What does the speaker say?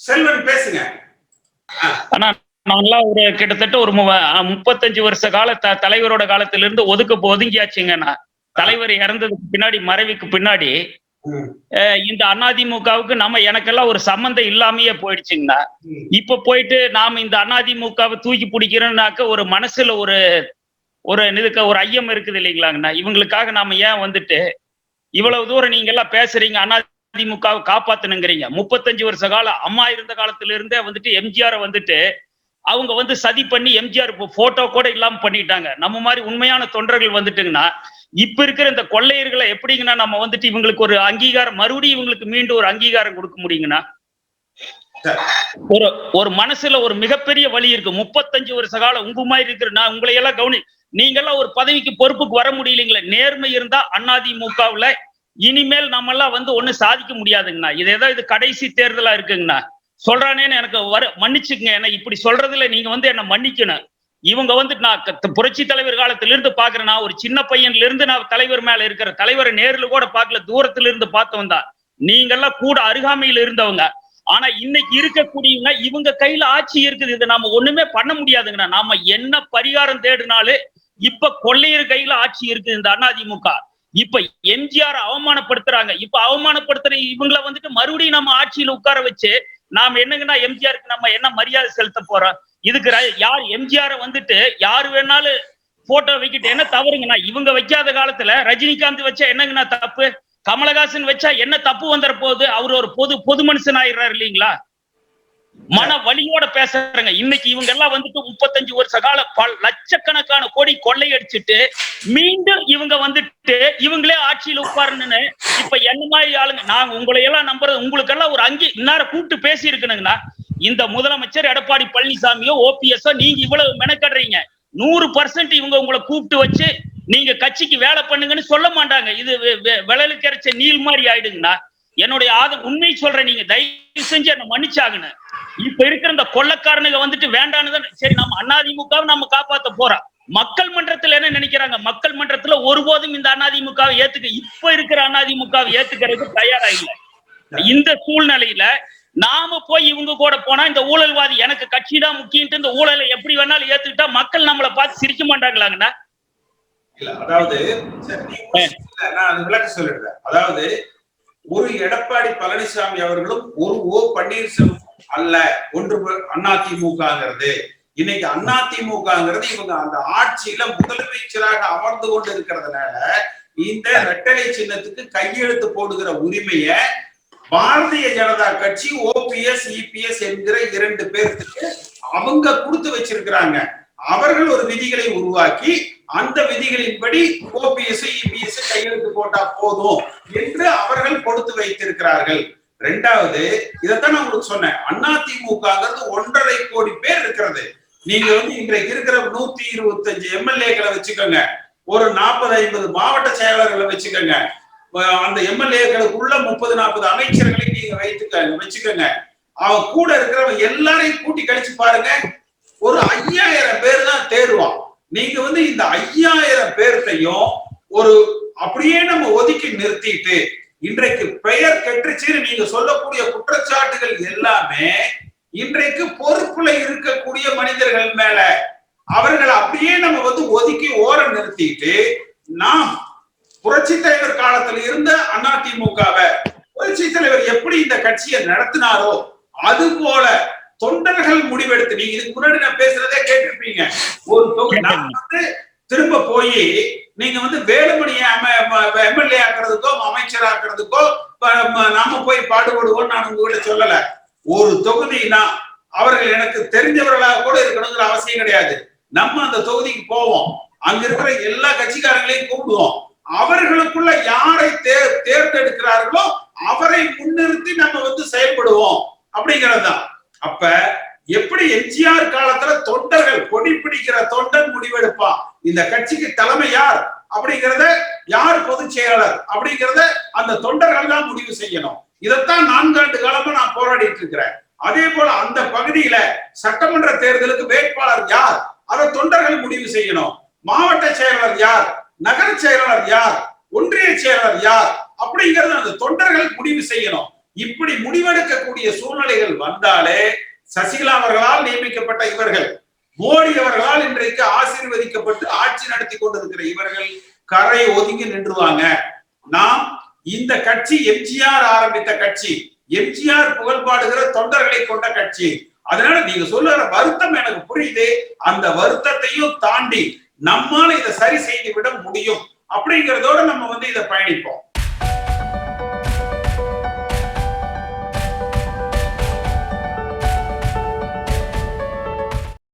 செல்வன் பேசுங்க. ஆனா நாங்களாம் ஒரு கிட்டத்தட்ட ஒரு முப்பத்தஞ்சு வருஷ கால த- தலைவரோட காலத்திலிருந்து ஒதுக்க ஒதுங்கியாச்சுங்கண்ணா தலைவர் இறந்ததுக்கு பின்னாடி மறைவுக்கு பின்னாடி இந்த அதிமுகவுக்கு நம்ம எனக்கெல்லாம் ஒரு சம்மந்தம் இல்லாமயே போயிடுச்சுங்கண்ணா. இப்ப போயிட்டு நாம இந்த அதிமுகவை தூக்கி பிடிக்கிறோம்னாக்க ஒரு மனசுல ஒரு ஒரு இதுக்கு ஒரு ஐயம் இருக்குது இல்லைங்களாங்கண்ணா இவங்களுக்காக நாம ஏன் வந்துட்டு இவ்வளவு தூரம் நீங்க எல்லாம் பேசுறீங்க அதிமுகவை காப்பாத்தணுங்கிறீங்க. முப்பத்தஞ்சு வருஷ காலம் அம்மா இருந்த காலத்துல இருந்தே வந்துட்டு எம்ஜிஆர் வந்துட்டு அவங்க வந்து சதி பண்ணி எம்ஜிஆர் போட்டோ கூட இல்லாம பண்ணிட்டாங்க. நம்ம மாதிரி உண்மையான தொண்டர்கள் வந்துட்டுங்கன்னா இப்ப இருக்கிற இந்த கொள்ளையர்களை எப்படிங்கன்னா நம்ம வந்துட்டு இவங்களுக்கு ஒரு அங்கீகாரம் மறுபடியும் இவங்களுக்கு மீண்டும் ஒரு அங்கீகாரம் கொடுக்க முடியுங்கண்ணா ஒரு ஒரு மனசுல ஒரு மிகப்பெரிய வழி இருக்கு. முப்பத்தஞ்சு வருஷ காலம் உங்க மாதிரி இருக்கிற நான் உங்களை எல்லாம் கவனி நீங்க எல்லாம் ஒரு பதவிக்கு பொறுப்புக்கு வர முடியலைங்களே. நேர்மை இருந்தா அதிமுகவுல இனிமேல் நம்ம எல்லாம் வந்து ஒண்ணு சாதிக்க முடியாதுங்கண்ணா. இது ஏதோ இது கடைசி தேர்தலா இருக்குங்கண்ணா. சொல்றானேன்னு எனக்கு வர மன்னிச்சுக்கங்க. என்ன இப்படி சொல்றதுல நீங்க வந்து என்ன மன்னிக்கணும். இவங்க வந்து நான் புரட்சி தலைவர் காலத்துல இருந்து பாக்குறேன் நான் ஒரு சின்ன பையன்ல இருந்து நான் தலைவர் மேல இருக்கிற தலைவரை நேர்ல கூட பார்க்கல தூரத்துல இருந்து பார்த்தவன் தான். நீங்க எல்லாம் கூட அருகாமையில் இருந்தவங்க. ஆனா இன்னைக்கு இருக்கக்கூடியவங்க இவங்க கையில ஆட்சி இருக்குது. இது நாம ஒண்ணுமே பண்ண முடியாதுங்கண்ணா. நாம என்ன பரிகாரம் தேடினாலும் இப்ப கொள்ளையர் கையில ஆட்சி இருக்குது இந்த அதிமுக இப்ப எம்ஜிஆர் அவமானப்படுத்துறாங்க. இப்ப அவமானப்படுத்துற இவங்கள வந்துட்டு மறுபடியும் நம்ம ஆட்சியில உட்கார வச்சு நாம என்னங்கன்னா எம்ஜிஆருக்கு நம்ம என்ன மரியாதை செலுத்த போறோம்? இதுக்கு ர- யார் எம்ஜிஆர் வந்துட்டு யாரு வேணாலும் போட்டோ வைக்கிட்டு என்ன தவறுங்கண்ணா இவங்க வைக்காத காலத்துல ரஜினிகாந்த் வச்சா என்னங்கண்ணா தப்பு? கமலஹாசன் வச்சா என்ன தப்பு வந்துட போகுது அவர் ஒரு பொது பொது மனுஷன் ஆயிடுறாரு இல்லைங்களா? மன வலியோட பேசுறாங்க. இன்னைக்கு இவங்க எல்லாம் வந்துட்டு முப்பத்தஞ்சு வருஷ கால பல லட்சக்கணக்கான கோடி கொள்ளையடிச்சிட்டு மீண்டும் இவங்க வந்துட்டு இவங்களே ஆட்சியில் உட்காரணும்னு இப்ப என்ன மாதிரி ஆளுங்க? நாங்க உங்களை எல்லாம் நம்புறது உங்களுக்கு எல்லாம் ஒரு அங்கி இன்னார கூப்பிட்டு பேசி இருக்கணுங்கண்ணா இந்த முதலமைச்சர் எடப்பாடி பழனிசாமியோ ஓபிஎஸ்ஓ நீங்க இவ்வளவு மெனக்கடுறீங்க. நூறு பர்சன்ட் இவங்க உங்களை கூப்பிட்டு வச்சு நீங்க கட்சிக்கு வேலை பண்ணுங்கன்னு சொல்ல மாட்டாங்க. இது வெ- கிடைச்ச நீல் மாதிரி ஆயிடுங்கண்ணா. என்னுடைய ஆதம் உண்மை சொல்றேன் நீங்க தயவு செஞ்சு என்ன மன்னிச்சாகணும். இப்ப இருக்கிற இந்த கொள்ளக்காரனுங்க வந்துட்டு வேண்டான்னு சரி நம்ம அதிமுகவை நம்ம காப்பாத்த போறோம். மக்கள் மன்றத்துல என்ன நினைக்கிறாங்க? மக்கள் மன்றத்துல ஒருபோதும் இந்த அதிமுகவை ஏத்துக்க இப்ப இருக்கிற அதிமுகவை ஏத்துக்கிறதுக்கு தயாரா இல்ல. இந்த சூழ்நிலையில நாம போய் இவங்க கூட போனா இந்த ஊழல்வாதி எனக்கு கட்சி தான் முக்கியன்ட்டு இந்த ஊழலை எப்படி வேணாலும் ஏத்துக்கிட்டா மக்கள் நம்மளை பார்த்து சிரிக்க மாட்டாங்களாங்கண்ணா? அதாவது அதாவது ஒரு எடப்பாடி பழனிசாமி அவர்களும் ஒரு ஓ பன்னீர்செல்வம் அல்ல. ஒன்று அதிமுகங்கிறது இன்னைக்கு அதிமுகங்கிறது இவங்க அந்த ஆட்சியில முதலமைச்சராக அமர்ந்து கொண்டு இருக்கிறதுனால இந்த ரெட்டலை சின்னத்துக்கு கையெழுத்து போடுகிற உரிமைய பாரதிய ஜனதா கட்சி ஓபிஎஸ் இபிஎஸ் என்கிற இரண்டு பேர்த்துக்கு அவங்க கொடுத்து வச்சிருக்கிறாங்க. அவர்கள் ஒரு விதிகளை உருவாக்கி அந்த விதிகளின்படி ஓபிஎஸ் இபிஎஸ் கையெழுத்து போட்டா போதும் என்று அவர்கள் கொடுத்து வைத்திருக்கிறார்கள். ரெண்டாவது இதைத்தான் நான் உங்களுக்கு சொன்னேன். அண்ணா அதிமுகங்கிறது ஒன்றரை கோடி பேர் இருக்கிறது. நீங்க வந்து இன்றைக்கு இருக்கிற நூத்தி இருபத்தஞ்சு எம்எல்ஏக்களை வச்சுக்கோங்க. ஒரு நாற்பது ஐம்பது மாவட்ட செயலாளர்களை வச்சுக்கோங்க. அந்த எம்எல்ஏக்களுக்குள்ள முப்பது நாற்பது அமைச்சர்களை நீங்க வைத்துக்க வச்சுக்கோங்க. அவன் கூட இருக்கிறவங்க எல்லாரையும் கூட்டி கழிச்சு பாருங்க. ஒரு ஐயாயிரம் பேர் தான் தேர்வான் நீங்க வந்து இந்த ஐயாயிரம் பேர்த்தையும் ஒரு அப்படியே நம்ம ஒதுக்கி நிறுத்திட்டு இன்றைக்கு பெயர் நீங்க சொல்லக்கூடிய குற்றச்சாட்டுகள் எல்லாமே இன்றைக்கு பொறுப்புல இருக்கக்கூடிய மனிதர்கள் மேல. அவர்களை அப்படியே நம்ம வந்து ஒதுக்கி ஓரம் நிறுத்திட்டு நாம் புரட்சி தலைவர் காலத்துல இருந்த அதிமுகவை புரட்சி தலைவர் எப்படி இந்த கட்சியை நடத்தினாரோ அது போல தொண்டர்கள் முடிவெடுத்து நீங்க இதுக்கு முன்னாடி நான் பேசுறதே கேட்டிருப்பீங்க. ஒரு தொகுதி நான் வந்து திரும்ப போய் நீங்க வந்து வேலுமணியை எம்எல்ஏ ஆக்குறதுக்கோ அமைச்சர் ஆக்குறதுக்கோ நாம போய் பாடுபடுவோம் நான் உங்ககிட்ட சொல்லல. ஒரு தொகுதினா அவர்கள் எனக்கு தெரிஞ்சவர்களாக கூட இருக்கணுங்கிற அவசியம் கிடையாது. நம்ம அந்த தொகுதிக்கு போவோம். அங்க இருக்கிற எல்லா கட்சிக்காரங்களையும் கூப்பிடுவோம். அவர்களுக்குள்ள யாரை தேர் தேர்ந்தெடுக்கிறார்களோ அவரை முன்னிறுத்தி நம்ம வந்து செயல்படுவோம். அப்படிங்கறதுதான். அப்ப எப்படி எம்ஜிஆர் காலத்துல தொண்டர்கள் கொடி பிடிக்கிற தொண்டன் முடிவெடுப்பான் இந்த கட்சிக்கு தலைமை யார்? அப்படிங்கறத யார் பொதுச் செயலாளர்? அப்படிங்கறத அந்த தொண்டர்கள் தான் முடிவு செய்யணும். இதைத்தான் நான்காண்டு காலமா நான் போராடிட்டு இருக்கிறேன். அதே போல அந்த பகுதியில சட்டமன்ற தேர்தலுக்கு வேட்பாளர் யார்? அதை தொண்டர்கள் முடிவு செய்யணும். மாவட்ட செயலாளர் யார்? நகர செயலாளர் யார்? ஒன்றிய செயலாளர் யார்? அப்படிங்கறத அந்த தொண்டர்கள் முடிவு செய்யணும். இப்படி முடிவெடுக்கக்கூடிய சூழ்நிலைகள் வந்தாலே சசிகலா அவர்களால் நியமிக்கப்பட்ட இவர்கள் மோடி அவர்களால் இன்றைக்கு ஆசீர்வதிக்கப்பட்டு ஆட்சி நடத்தி கொண்டிருக்கிற இவர்கள் கரை ஒதுங்கி நின்றுவாங்க. நாம் இந்த கட்சி எம்ஜிஆர் ஆரம்பித்த கட்சி எம்ஜிஆர் புகழ்பாடுகிற தொண்டர்களை கொண்ட கட்சி. அதனால நீங்க சொல்லுற வருத்தம் எனக்கு புரியுது. அந்த வருத்தத்தையும் தாண்டி நம்மால இதை சரி செய்து விட முடியும். அப்படிங்கிறதோட நம்ம வந்து இதை பயணிப்போம்.